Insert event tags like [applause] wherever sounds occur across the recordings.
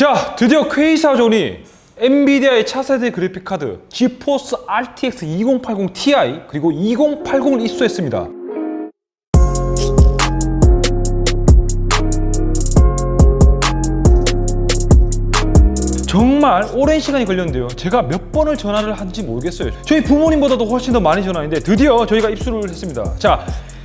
자, 드디어 퀘이사존이 엔비디아의 차세대 그래픽카드 지포스 RTX 2080 Ti 그리고 2080을 입수했습니다. 정말 오랜 시간이 걸렸는데요. 제가 몇 번을 전화를 한지 모르겠어요. 저희 부모님보다도 훨씬 더 많이 전화했는데 드디어 저희가 입수를 했습니다. 자,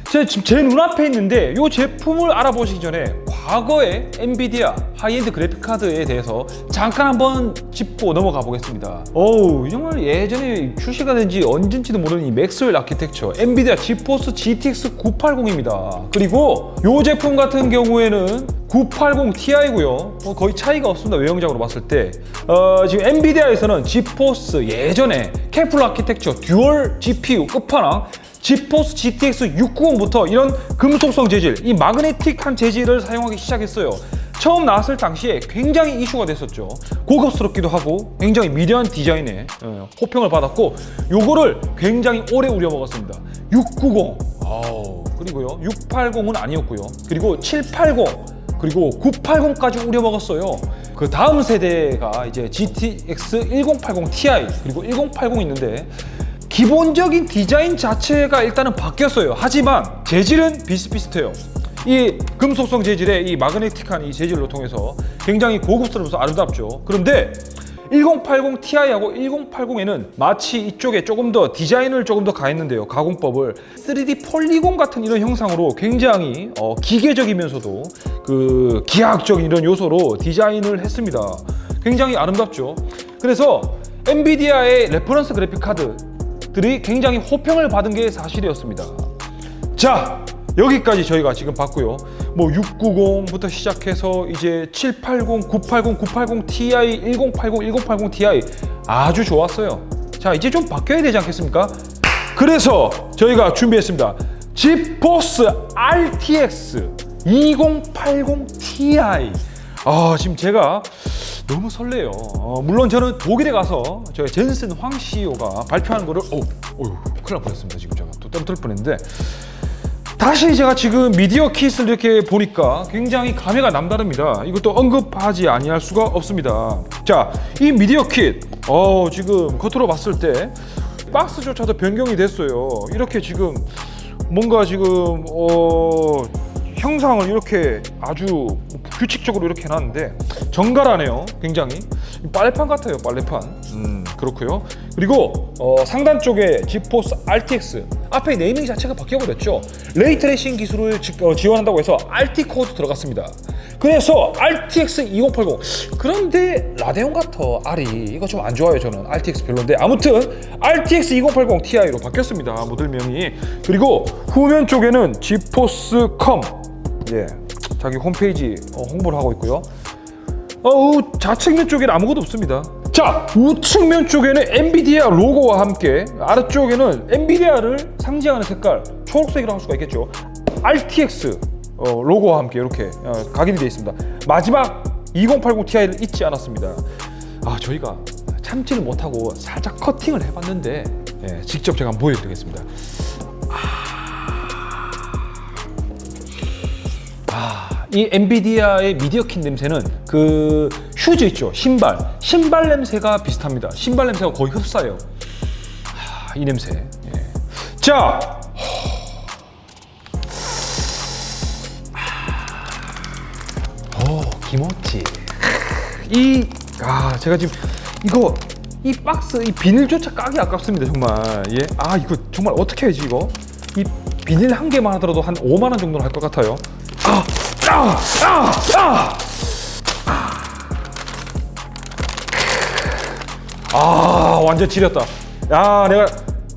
제, 제 눈앞에 있는데 이 제품을 알아보시기 전에 과거의 엔비디아 하이엔드 그래픽 카드에 대해서 잠깐 한번 짚고 넘어가 보겠습니다. 어우, 정말 예전에 출시가 된 지 언젠지도 모르는 이 맥스웰 아키텍처 엔비디아 지포스 GTX 980입니다. 그리고 이 제품 같은 경우에는 980 Ti고요. 어, 거의 차이가 없습니다. 외형적으로 봤을 때. 어, 지금 엔비디아에서는 지포스 예전에 케플러 아키텍처 듀얼 GPU 끝판왕 지포스 GTX 690부터 이런 금속성 재질, 이 마그네틱한 재질을 사용하기 시작했어요. 처음 나왔을 당시에 굉장히 이슈가 됐었죠. 고급스럽기도 하고 굉장히 미려한 디자인에 어, 호평을 받았고 요거를 굉장히 오래 우려먹었습니다. 690, 아우, 그리고요 680은 아니었고요. 그리고 780, 그리고 980까지 우려먹었어요. 그 다음 세대가 이제 GTX 1080 Ti 그리고 1080 있는데 기본적인 디자인 자체가 일단은 바뀌었어요. 하지만 재질은 비슷비슷해요. 이 금속성 재질의 이 마그네틱한 이 재질로 통해서 굉장히 고급스러워서 아름답죠. 그런데 1080 Ti하고 1080에는 마치 이쪽에 조금 더 디자인을 조금 더 가했는데요. 가공법을 3D 폴리곤 같은 이런 형상으로 굉장히 어, 기계적이면서도 그 기하학적인 이런 요소로 디자인을 했습니다. 굉장히 아름답죠. 그래서 엔비디아의 레퍼런스 그래픽 카드 들이 굉장히 호평을 받은 게 사실이었습니다. 자 여기까지 저희가 지금 봤고요. 뭐 690부터 시작해서 이제 780, 980, 980 Ti, 1080, 1080 Ti 아주 좋았어요. 자 이제 좀 바뀌어야 되지 않겠습니까? 그래서 저희가 준비했습니다. 지포스 RTX 2080 Ti. 아 지금 제가 너무 설레요. 어, 물론 저는 독일에 가서 저희 젠슨 황 CEO가 발표하는 거를 어, 어휴, 큰일 날 뻔했습니다. 지금 제가 또 떨어뜨릴 뻔했는데 다시 제가 지금 미디어 킷을 이렇게 보니까 굉장히 감회가 남다릅니다. 이것도 언급하지 아니할 수가 없습니다. 자, 이 미디어 킷, 어, 지금 겉으로 봤을 때 박스조차도 변경이 됐어요. 이렇게 지금 뭔가 지금 어, 형상을 이렇게 아주 규칙적으로 이렇게 해놨는데 정갈하네요. 굉장히 빨래판 같아요. 빨래판. 음, 그렇고요. 그리고 어, 상단 쪽에 지포스 RTX 앞에 네이밍 자체가 바뀌어버렸죠. 레이트레이싱 기술을 지, 어, 지원한다고 해서 RT 코드 들어갔습니다. 그래서 RTX 2080 그런데 라데온 같아 R이 이거 좀 안 좋아요 저는 RTX 별론데 아무튼 RTX 2080 Ti로 바뀌었습니다 모델명이 그리고 후면 쪽에는 지포스 컴 예, 자기 홈페이지 어, 홍보를 하고 있고요. 어, 우 좌측면 쪽에는 아무것도 없습니다. 자, 우측면 쪽에는 엔비디아 로고와 함께 아래쪽에는 엔비디아를 상징하는 색깔 초록색이라고 할 수가 있겠죠. RTX 어, 로고와 함께 이렇게 어, 각인이 되어 있습니다. 마지막 2080 Ti를 잊지 않았습니다. 아, 저희가 참지를 못하고 살짝 커팅을 해봤는데 예, 직접 제가 한번 보여드리겠습니다. 아, 이 엔비디아의 미디어 킨 냄새는 그 슈즈 있죠 신발 신발 냄새가 비슷합니다 신발 냄새가 거의 흡사해요 하, 이 냄새 예. 자 오, 김어치. 이, 아, 제가 지금 이거, 이 박스, 이 비닐조차 까기 아깝습니다, 정말. 예. 아, 이거 정말 어떻게 해야지, 이거? 이 비닐 한 개만 하더라도 한 5만 원 정도는 할 것 같아요. 아, 아, 아, 아! 아, 완전 지렸다. 야, 내가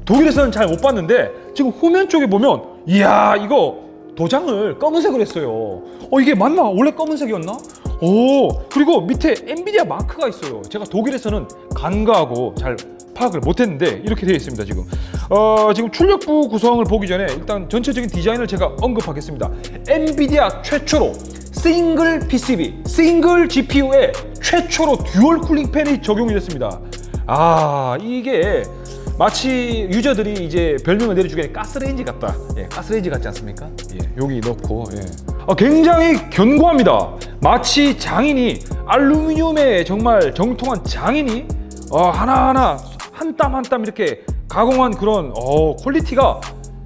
독일에서는 잘 못 봤는데 지금 후면 쪽에 보면 이야, 이거 도장을 검은색으로 했어요. 어, 이게 맞나? 원래 검은색이었나? 오, 그리고 밑에 엔비디아 마크가 있어요. 제가 독일에서는 간과하고 잘 파악을 못했는데 이렇게 되어 있습니다 지금. 어, 지금 출력부 구성을 보기 전에 일단 전체적인 디자인을 제가 언급하겠습니다. 엔비디아 최초로 싱글 PCB, 싱글 GPU에 최초로 듀얼 쿨링 팬이 적용이 됐습니다. 아 이게 마치 유저들이 이제 별명을 내려주기에 가스레인지 같다. 예, 가스레인지 같지 않습니까? 예, 여기 넣고 예. 아, 굉장히 견고합니다. 마치 장인이 알루미늄의 정말 정통한 장인이 어, 하나하나 한 땀 한 땀 이렇게 가공한 그런 어, 퀄리티가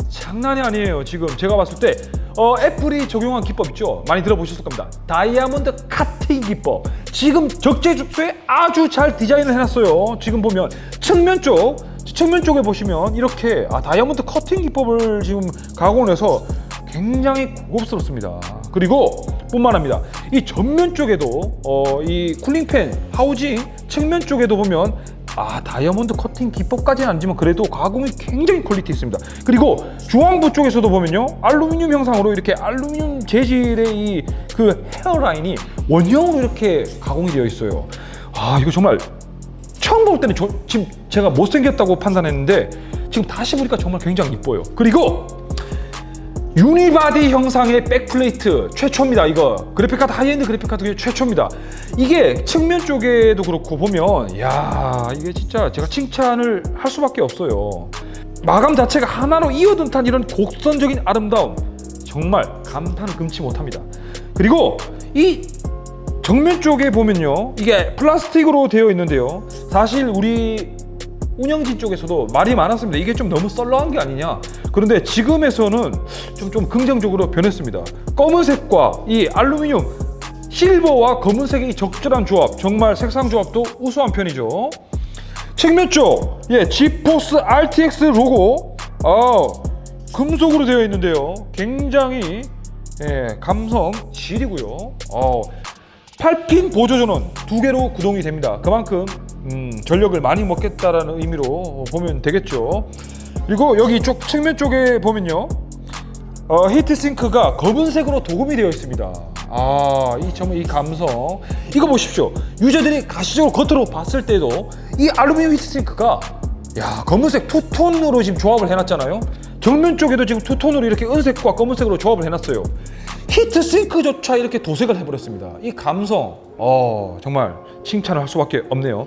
장난이 아니에요. 지금 제가 봤을 때 어, 애플이 적용한 기법 있죠. 많이 들어보셨을 겁니다. 다이아몬드 카팅 기법. 지금 적재적소에 아주 잘 디자인을 해놨어요. 지금 보면 측면 쪽, 측면 쪽에 보시면 이렇게 아, 다이아몬드 커팅 기법을 지금 가공을 해서 굉장히 고급스럽습니다. 그리고 뿐만 합니다. 이 전면 쪽에도 어, 이 쿨링팬 하우징 측면 쪽에도 보면 아 다이아몬드 커팅 기법까지는 아니지만 그래도 가공이 굉장히 퀄리티 있습니다. 그리고 중앙부 쪽에서도 보면요 알루미늄 형상으로 이렇게 알루미늄 재질의 이 그 헤어라인이 원형으로 이렇게 가공이 되어 있어요. 아 이거 정말 처음 볼 때는 저, 지금 제가 못생겼다고 판단했는데 지금 다시 보니까 정말 굉장히 이뻐요. 그리고 유니바디 형상의 백플레이트 최초입니다. 이거 그래픽카드 하이엔드 그래픽카드 최초입니다. 이게 측면 쪽에도 그렇고 보면 야 이게 진짜 제가 칭찬을 할 수밖에 없어요. 마감 자체가 하나로 이어든 듯한 이런 곡선적인 아름다움 정말 감탄을 금치 못합니다. 그리고 이 정면 쪽에 보면요 이게 플라스틱으로 되어 있는데요 사실 우리 운영진 쪽에서도 말이 많았습니다 이게 좀 너무 썰렁한 게 아니냐 그런데 지금에서는 좀, 좀 긍정적으로 변했습니다 검은색과 이 알루미늄 실버와 검은색의 적절한 조합 정말 색상 조합도 우수한 편이죠 측면 쪽, 예, 지포스 RTX 로고, 아, 금속으로 되어 있는데요. 굉장히 예, 감성 질이고요. 어, 8핀 보조 전원 두 개로 구동이 됩니다. 그만큼 음, 전력을 많이 먹겠다라는 의미로 보면 되겠죠. 그리고 여기 쪽 측면 쪽에 보면요. 어, 히트싱크가 검은색으로 도금이 되어 있습니다. 아, 이 정말 이 감성. 이거 보십시오. 유저들이 가시적으로 겉으로 봤을 때도 이 알루미늄 히트싱크가 야, 검은색 투톤으로 지금 조합을 해놨잖아요. 정면 쪽에도 지금 투톤으로 이렇게 은색과 검은색으로 조합을 해놨어요. 히트 싱크조차 이렇게 도색을 해버렸습니다. 이 감성, 어, 정말 칭찬을 할 수밖에 없네요.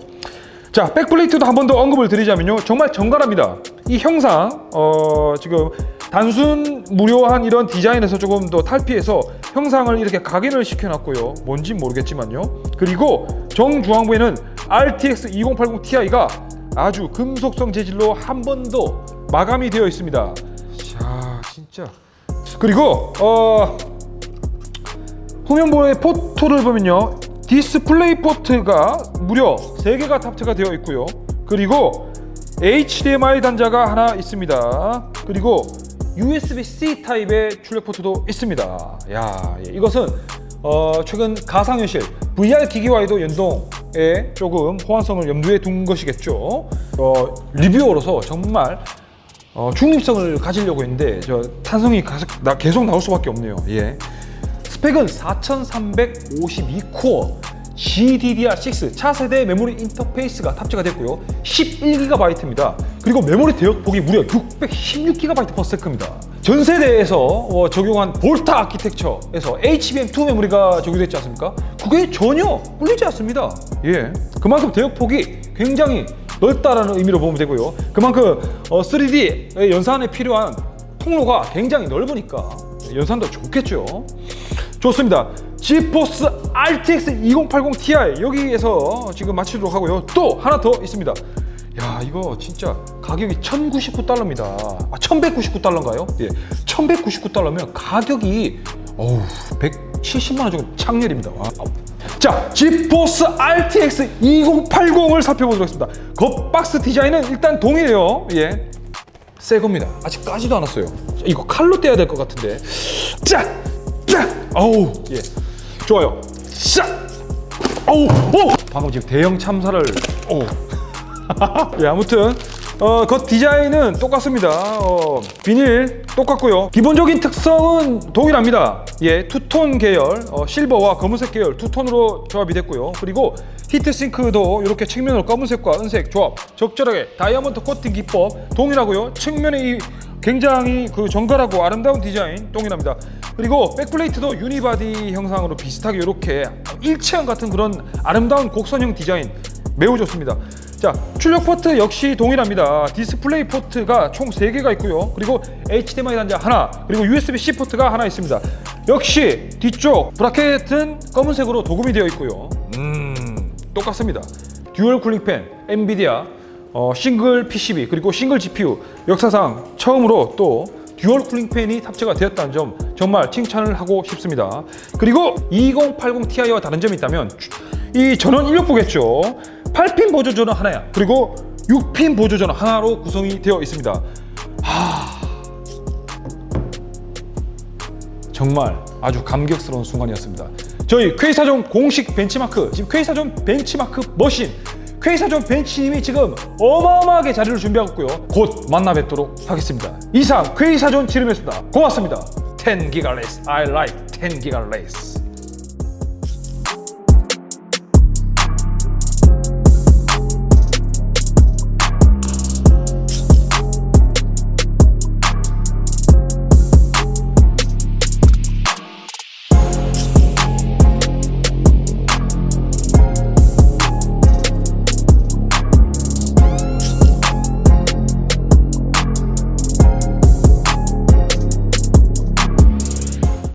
자, 백플레이트도 한 번 더 언급을 드리자면요. 정말 정갈합니다. 이 형상, 어, 지금 단순 무료한 이런 디자인에서 조금 더 탈피해서 형상을 이렇게 각인을 시켜놨고요. 뭔지 모르겠지만요. 그리고 정중앙부에는 RTX 2080 Ti가 아주 금속성 재질로 한 번 더 마감이 되어 있습니다. 자, 진짜. 그리고 어 후면부의 포트를 보면요. 디스플레이 포트가 무려 3개가 탑재가 되어 있고요. 그리고 HDMI 단자가 하나 있습니다. 그리고 USB-C 타입의 출력 포트도 있습니다. 야 예, 이것은 어, 최근 가상현실 VR 기기와의 연동에 조금 호환성을 염두에 둔 것이겠죠. 어, 리뷰어로서 정말 어, 중립성을 가지려고 했는데 저 탄성이 가속, 나, 계속 나올 수밖에 없네요. 예. 스펙은 4352코어 GDDR6 차세대 메모리 인터페이스가 탑재가 됐고요. 11GB입니다. 그리고 메모리 대역폭이 무려 616GB per sec입니다. 전 세대에서 어, 적용한 볼타 아키텍처에서 HBM2 메모리가 적용됐지 않습니까? 그게 전혀 꿀리지 않습니다. 예. 그만큼 대역폭이 굉장히 넓다라는 의미로 보면 되고요. 그만큼 어, 3D 연산에 필요한 통로가 굉장히 넓으니까 연산도 좋겠죠. 좋습니다. 지포스 RTX 2080 Ti 여기에서 지금 마치도록 하고요. 또 하나 더 있습니다. 야 이거 진짜 가격이 1099달러입니다. 아 1199달러인가요? 예, 1199달러면 가격이 어우 170만 원 정도 창렬입니다. 아, 자, 지포스 RTX 2080을 살펴보도록 하겠습니다. 겉박스 디자인은 일단 동일해요. 예. 새 겁니다. 아직 까지도 않았어요. 자, 이거 칼로 떼야 될 것 같은데. 자, 자, 어우, 예, 좋아요. 자, 어우, 오, 방금 지금 대형 참사를, 오. [laughs] 예, 아무튼 어, 겉 디자인은 똑같습니다. 어, 비닐 똑같고요. 기본적인 특성은 동일합니다. 예, 투톤 계열, 어, 실버와 검은색 계열 투톤으로 조합이 됐고요. 그리고 히트싱크도 이렇게 측면으로 검은색과 은색 조합 적절하게 다이아몬드 코팅 기법 동일하고요. 측면에 이 굉장히 그 정갈하고 아름다운 디자인 동일합니다. 그리고 백플레이트도 유니바디 형상으로 비슷하게 이렇게 일체형 같은 그런 아름다운 곡선형 디자인 매우 좋습니다. 자, 출력 포트 역시 동일합니다. 디스플레이 포트가 총 3개가 있고요. 그리고 HDMI 단자 하나, 그리고 USB-C 포트가 하나 있습니다. 역시 뒤쪽 브라켓은 검은색으로 도금이 되어 있고요. 음, 똑같습니다. 듀얼 쿨링 팬, 엔비디아 어, 싱글 PCB 그리고 싱글 GPU 역사상 처음으로 또 듀얼 쿨링 팬이 탑재가 되었다는 점 정말 칭찬을 하고 싶습니다. 그리고 2080 Ti와 다른 점이 있다면 이 전원 16부겠죠. 8핀 보조 전원 하나야. 그리고 6핀 보조 전원 하나로 구성이 되어 있습니다. 정말 아주 감격스러운 순간이었습니다. 저희 퀘이사존 공식 벤치마크 지금 퀘이사존 벤치마크 머신 퀘이사존 벤치님이 지금 어마어마하게 자리를 준비하고 있고요. 곧 만나 뵙도록 하겠습니다. 이상 퀘이사존 지름이었습니다. 고맙습니다. 10 기가 레이스 I like 10 기가 레이스